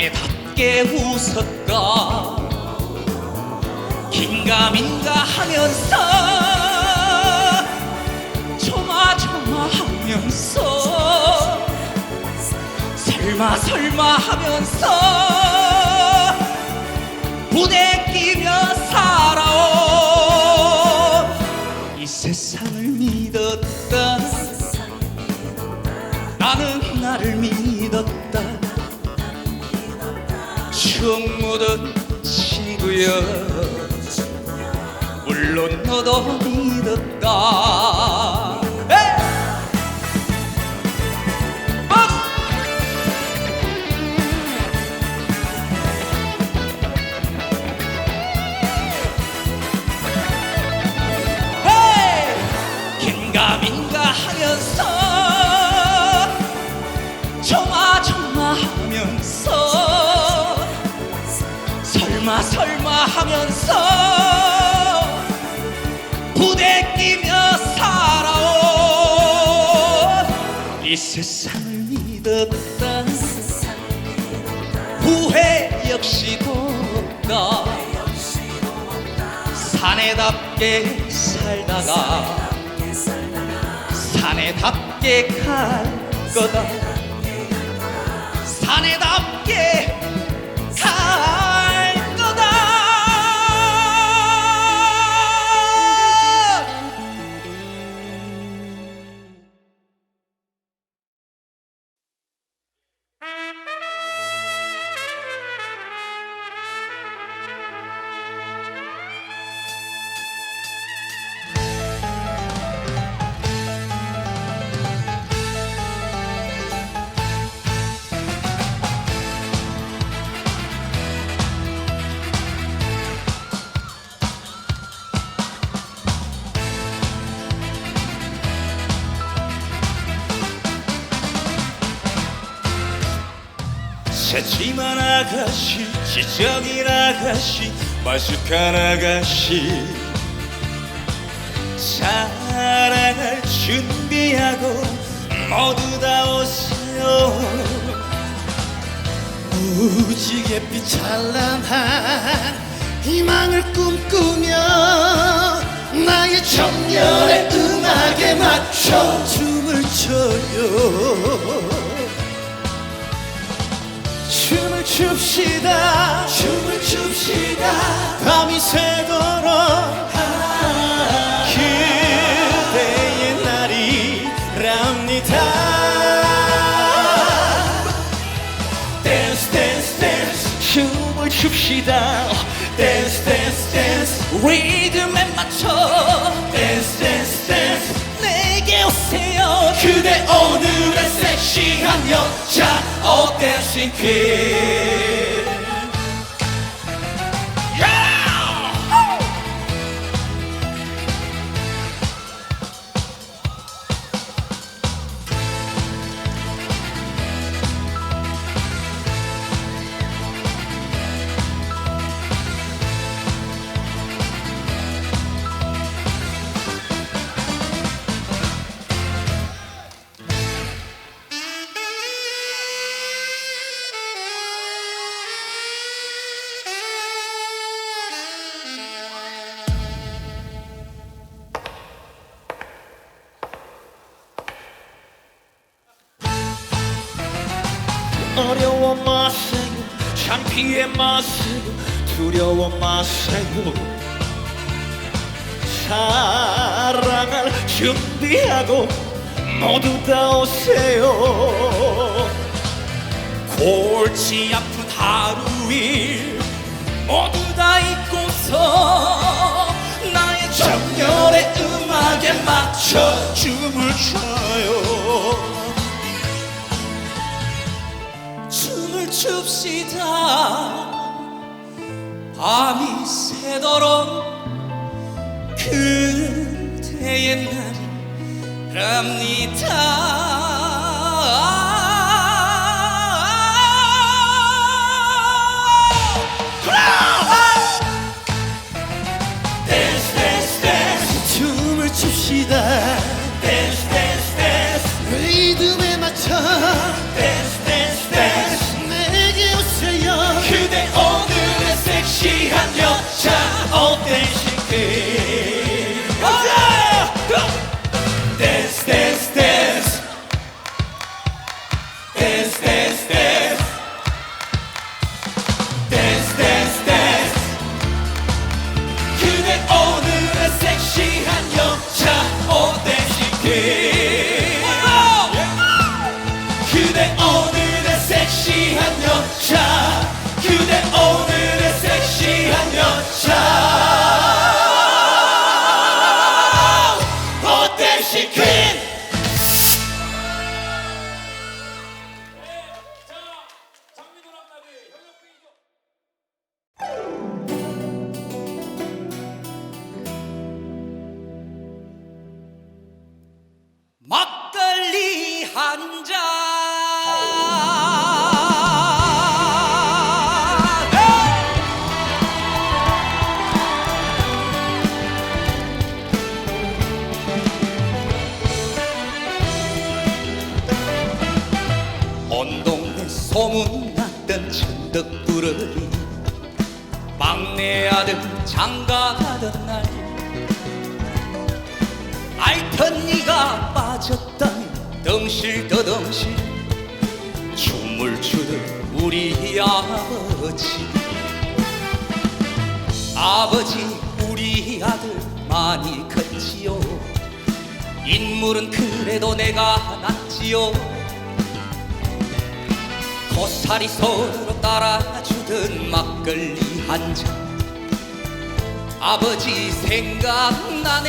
사내답게 웃었다. 긴가민가 하면서 조마조마 하면서 설마 설마 하면서 부대끼며 살아온 이 세상을 믿었다. 나는 나를 믿 추억 묻은 친구여. 물론 너도 믿었다 하면서 부대끼며 살아온 이 세상을 믿었다 후회 역시도 없다. 사내답게 살다가 사내답게 갈 거다. 사내답게 새침한 아가씨 지적인 아가씨 마숙한 아가씨. 사랑을 준비하고 모두 다 오세요. 무지갯빛 찬란한 희망을 꿈꾸며 나의 청년의 음악에 맞춰 춤을 춰요 춥시다. 춤을 춥시다. 밤이 새도록 그대의 날이랍니다. 댄스 댄스 댄스 춤을 춥시다. 댄스 댄스 댄스 리듬에 맞춰. 댄스 댄스 그대 오늘의 섹시한 여자 오 댄싱 퀸 어려워 마세요. 창피해 마세요. 두려워 마세요. 사랑을 준비하고 모두 다 오세요. 골치 아픈 하루 일 모두 다 잊고서 나의 정열의 음악에 맞춰 춤을 춰요 춥시다. 밤이 새도록 그대의 날이랍니다 그대 오늘의 섹시한 여자. 그대 오늘의 섹시한 여자. 어때 시 퀸? 막걸리 한 잔. 소문났던 천덕부러기 막내 아들 장가가던 날 알던 네가 빠졌다면 덩실더덩실 춤을 추던 우리 아버지. 아버지 우리 아들 많이 컸지요. 인물은 그래도 내가 낫지요 고사리 손으로 따라주던 막걸리 한 잔. 아버지 생각나네.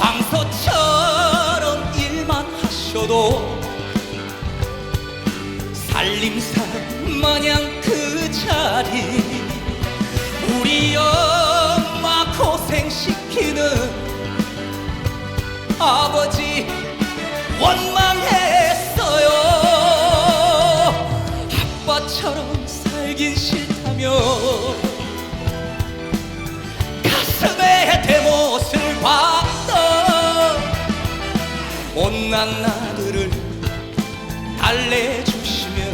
황소처럼 일만 하셔도 살림살 마냥 그 자리. 우리 엄마 고생시키는 아버지 원망했어요. 아빠처럼 살긴 싫다며 가슴에 대못을 박던 못난 아들을 달래주시며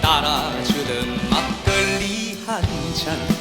따라주던 막걸리 한잔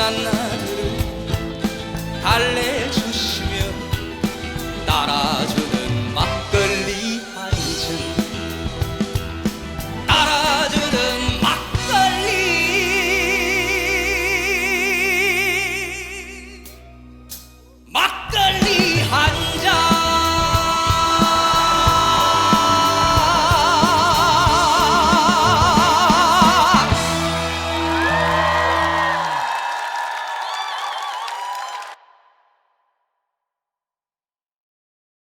만난 나를 달래주시며 따라주